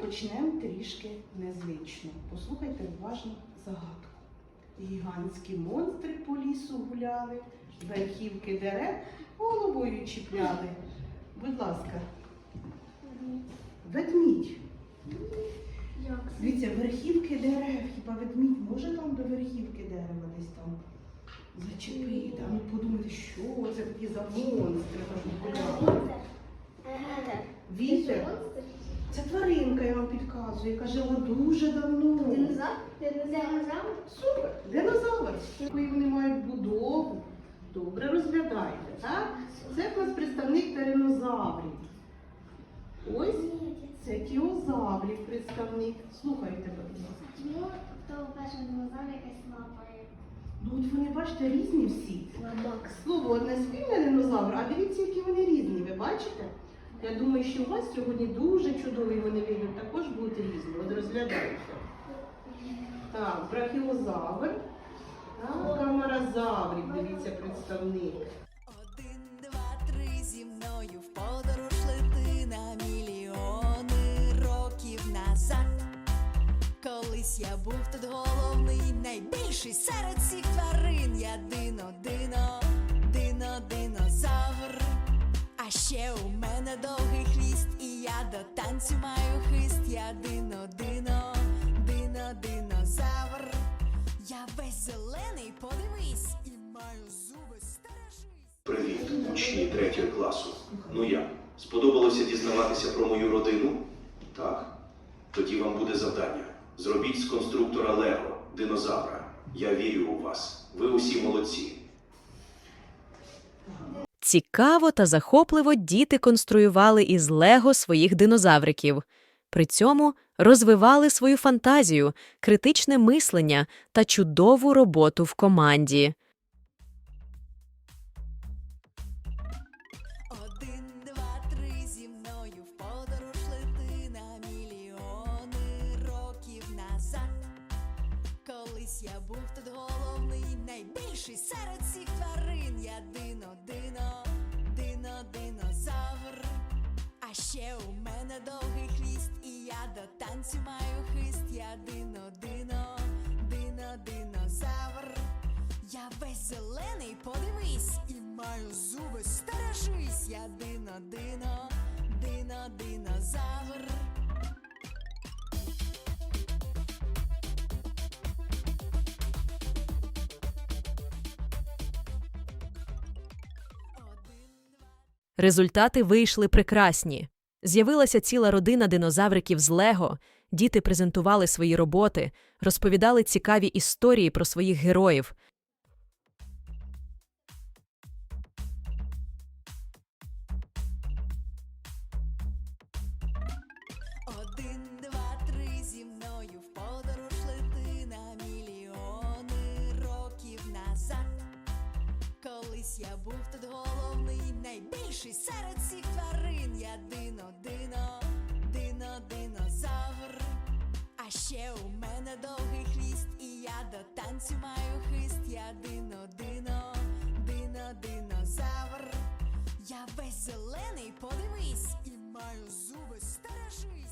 почнемо трішки незвично. Послухайте уважно загадку. Гігантські монстри по лісу гуляли, верхівки дерев головою чіпляли. Будь ласка, ведмідь. Дивіться, верхівки дерев. Хіба ведмідь може там до верхівки дерева десь там зачепити? А ну подумайте, що це такі за монстри. Вітер. Це тваринка, я вам підказую, яка жила дуже давно. Динозавр? Динозавр? Супер. Динозавр. Якої вони мають будову. Добре розглядайте, так? Це в нас представник теренозаврів. Ось це тіозаврів представник. Слухайте, будь ласка. Чому хто перший динозавр якась лапа? Ну от вони, бачите, різні всі. Слово одне спільне динозавр, а дивіться, які вони різні, ви бачите? Я думаю, що у вас сьогодні дуже чудові вони вийдуть, також будуть різні. От розглядайте. Так, брахіозавр. Так, камаразаврів, дивіться, представник. Один, два, три зі мною в подорож лети на мільйони років назад. Колись я був тут головний, найбільший серед у мене довгий хвіст, і я до танцю маю хист. Я дино, дино, дино, динозавр. Я весь зелений, подивись, і маю зуби стережись. Привіт, учні третього класу. Ну як? Сподобалося дізнаватися про мою родину? Так. Тоді вам буде завдання. Зробіть з конструктора Лего, динозавра. Я вірю у вас. Ви усі молодці. Цікаво та захопливо діти конструювали із лего своїх динозавриків. При цьому розвивали свою фантазію, критичне мислення та чудову роботу в команді. Я був тут головний, найбільший серед всіх тварин. Я дино, я до танцю маю хист. Я дино, дино, дино, динозавр. Я весь зелений, подивись, і маю зуби, стережись. Я дино, дино, дино, динозавр. Результати вийшли прекрасні. З'явилася ціла родина динозавриків з Лего, діти презентували свої роботи, розповідали цікаві історії про своїх героїв. Я був тут головний, найбільший серед всіх тварин. Я дино, дино, дино, динозавр. А ще у мене довгий хвіст, і я до танцю маю хист. Я дино, дино, дино, динозавр. Я весь зелений, подивись, і маю зуби, стережись.